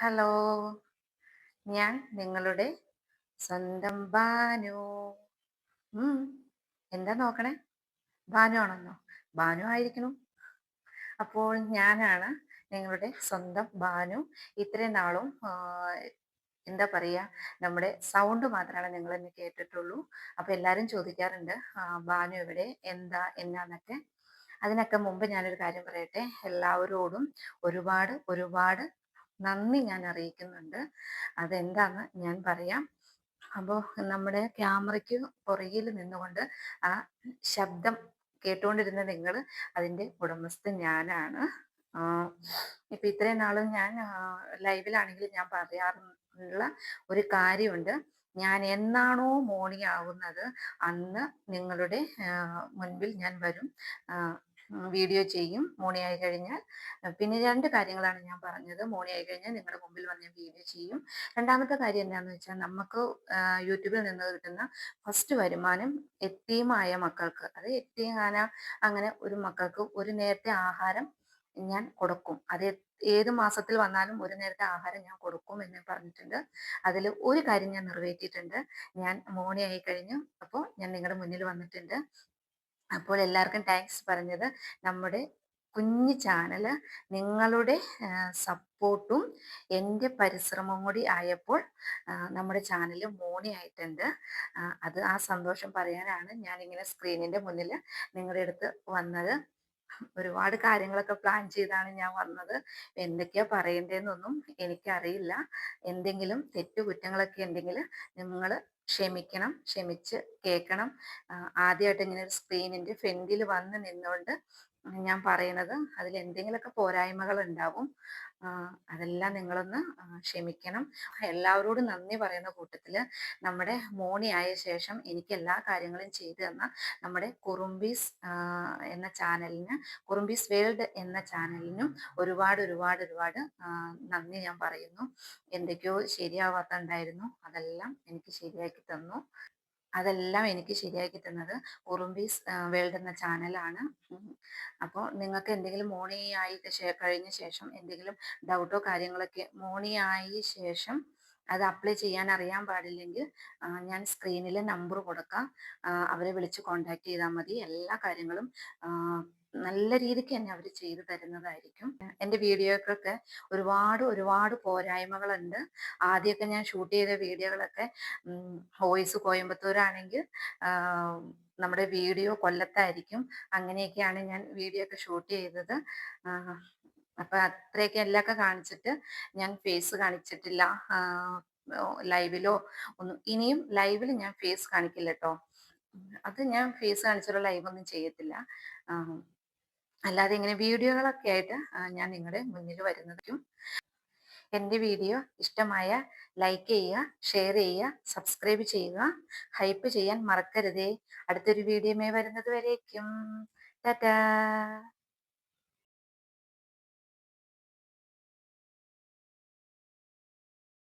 Hello. ഞാൻ നിങ്ങളുടെ സ്വന്തം ബാനു എന്താ നോക്കണേ? ബാനു ആണെന്നോ ബാനു ആയിരിക്കണം അപ്പോൾ ഞാനാണ് നിങ്ങളുടെ സ്വന്തം ബാനു ഇത്രയും നാളും എന്താ പറയുക നമ്മുടെ സൗണ്ട് മാത്രമാണ് നിങ്ങൾ എന്നെ കേട്ടിട്ടുള്ളൂ. അപ്പോൾ എല്ലാവരും ചോദിക്കാറുണ്ട് ബാനു എവിടെ എന്താ എന്നാന്നൊക്കെ. അതിനൊക്കെ മുമ്പ് ഞാനൊരു കാര്യം പറയട്ടെ. എല്ലാവരോടും ഒരുപാട് ഒരുപാട് നന്ദി ഞാൻ അറിയിക്കുന്നുണ്ട്. അതെന്താന്ന് ഞാൻ പറയാം. അപ്പോൾ നമ്മുടെ ക്യാമറയ്ക്ക് പുറകിൽ നിന്നുകൊണ്ട് ആ ശബ്ദം കേട്ടുകൊണ്ടിരുന്ന നിങ്ങൾ അതിന്റെ ഉടമസ്ഥ ഞാനാണ്. ഇപ്പം ഇത്രയും നാളും ഞാൻ ലൈവിലാണെങ്കിൽ ഞാൻ പറയാറുള്ള ഒരു കാര്യമുണ്ട്. ഞാൻ എന്നാണോ മോർണിംഗ് ആവുന്നത് അന്ന് നിങ്ങളുടെ മുൻപിൽ ഞാൻ വരും. വീഡിയോ ചെയ്യും മോണിയായി കഴിഞ്ഞാൽ. പിന്നെ രണ്ട് കാര്യങ്ങളാണ് ഞാൻ പറഞ്ഞത്. മോണിയായി കഴിഞ്ഞാൽ നിങ്ങളുടെ മുമ്പിൽ വന്ന് ഞാൻ വീഡിയോ ചെയ്യും. രണ്ടാമത്തെ കാര്യം എന്താണെന്ന് വെച്ചാൽ നമുക്ക് യൂട്യൂബിൽ നിന്ന് കിട്ടുന്ന ഫസ്റ്റ് വരുമാനം എത്തിയുമായ മക്കൾക്ക് അത് എത്തിയങ്ങാന അങ്ങനെ ഒരു മക്കൾക്ക് ഒരു നേരത്തെ ആഹാരം ഞാൻ കൊടുക്കും. അത് ഏത് മാസത്തിൽ വന്നാലും ഒരു നേരത്തെ ആഹാരം ഞാൻ കൊടുക്കും എന്ന് പറഞ്ഞിട്ടുണ്ട്. അതിൽ ഒരു കാര്യം ഞാൻ നിറവേറ്റിയിട്ടുണ്ട്. ഞാൻ മോണി ആയി കഴിഞ്ഞു. അപ്പോൾ ഞാൻ നിങ്ങളുടെ മുന്നിൽ വന്നിട്ടുണ്ട്. അപ്പോൾ എല്ലാവർക്കും താങ്ക്സ് പറഞ്ഞത്. നമ്മുടെ കുഞ്ഞു ചാനൽ നിങ്ങളുടെ സപ്പോർട്ടും എന്റെ പരിശ്രമവും കൂടി ആയപ്പോൾ നമ്മുടെ ചാനൽ മോണി ആയിട്ടുണ്ട്. അത് ആ സന്തോഷം പറയാനാണ് ഞാനിങ്ങനെ സ്ക്രീനിന്റെ മുന്നിൽ നിങ്ങളുടെ അടുത്ത് വന്നത്. ഒരുപാട് കാര്യങ്ങളൊക്കെ പ്ലാൻ ചെയ്താണ് ഞാൻ വന്നത്. എന്തൊക്കെയാ പറയേണ്ടതെന്നൊന്നും എനിക്കറിയില്ല. എന്തെങ്കിലും തെറ്റുകുറ്റങ്ങളൊക്കെ ഉണ്ടെങ്കിൽ നിങ്ങൾ ക്ഷമിക്കണം ക്ഷമിച്ച് കേൾക്കണം. ആദ്യമായിട്ട് ഇങ്ങനെ ഒരു സ്ക്രീനിന്റെ ഫ്രണ്ടിൽ വന്ന് നിന്നുകൊണ്ട് ഞാൻ പറയുന്നത് അതിൽ എന്തെങ്കിലുമൊക്കെ പോരായ്മകൾ ഉണ്ടാവും. അതെല്ലാം നിങ്ങളൊന്ന് ക്ഷമിക്കണം. എല്ലാവരോടും നന്ദി പറയുന്ന കൂട്ടത്തിൽ നമ്മുടെ മോണി ആയ ശേഷം എനിക്ക് എല്ലാ കാര്യങ്ങളും ചെയ്തു തന്ന നമ്മുടെ കുറുമ്പീസ് എന്ന ചാനലിന് കുറുമ്പീസ് വേൾഡ് എന്ന ചാനലിനും ഒരുപാട് ഒരുപാട് ഒരുപാട് നന്ദി ഞാൻ പറയുന്നു. എന്തൊക്കെയോ ശരിയാവാത്ത ഉണ്ടായിരുന്നു അതെല്ലാം എനിക്ക് ശരിയാക്കി തന്നു. അതെല്ലാം എനിക്ക് ശരിയാക്കി തന്നത്. ഉറുമ്പീസ് വേൾഡ് എന്ന ചാനലാണ് അപ്പോൾ നിങ്ങൾക്ക് എന്തെങ്കിലും മോണി ആയി കഴിഞ്ഞ ശേഷം എന്തെങ്കിലും ഡൗട്ടോ കാര്യങ്ങളൊക്കെ മോണി ആയി ശേഷം അത് അപ്ലൈ ചെയ്യാൻ അറിയാൻ പാടില്ലെങ്കിൽ ഞാൻ സ്ക്രീനിൽ നമ്പർ കൊടുക്കാം. അവരെ വിളിച്ച് കോണ്ടാക്ട് ചെയ്താൽ മതി. എല്ലാ കാര്യങ്ങളും നല്ല രീതിക്ക് തന്നെ അവർ ചെയ്തു തരുന്നതായിരിക്കും. എന്റെ വീഡിയോക്കൊക്കെ ഒരുപാട് ഒരുപാട് പോരായ്മകളുണ്ട്. ആദ്യമൊക്കെ ഞാൻ ഷൂട്ട് ചെയ്ത വീഡിയോകളൊക്കെ വോയിസ് കോയമ്പത്തൂരാണെങ്കിൽ നമ്മുടെ വീഡിയോ കൊല്ലത്തായിരിക്കും. അങ്ങനെയൊക്കെയാണ് ഞാൻ വീഡിയോ ഒക്കെ ഷൂട്ട് ചെയ്തത്. അപ്പൊ അത്രയൊക്കെ എല്ലാമൊക്കെ കാണിച്ചിട്ട് ഞാൻ ഫേസ് കാണിച്ചിട്ടില്ല. ലൈവിലോ ഒന്നും ഇനിയും ലൈവിൽ ഞാൻ ഫേസ് കാണിക്കില്ല കേട്ടോ. അത് ഞാൻ ഫേസ് കാണിച്ചുള്ള ലൈവ് ഒന്നും ചെയ്യത്തില്ല അല്ലാതെ ഇങ്ങനെ വീഡിയോകളൊക്കെ ആയിട്ട് ഞാൻ നിങ്ങളുടെ മുന്നിൽ വരുന്നതും എന്റെ വീഡിയോ ഇഷ്ടമായ ലൈക്ക് ചെയ്യുക ഷെയർ ചെയ്യുക സബ്സ്ക്രൈബ് ചെയ്യുക ഹൈപ്പ് ചെയ്യാൻ മറക്കരുതേ. അടുത്തൊരു വീഡിയോമേ വരുന്നത് വരേക്കും. ടാറ്റാ.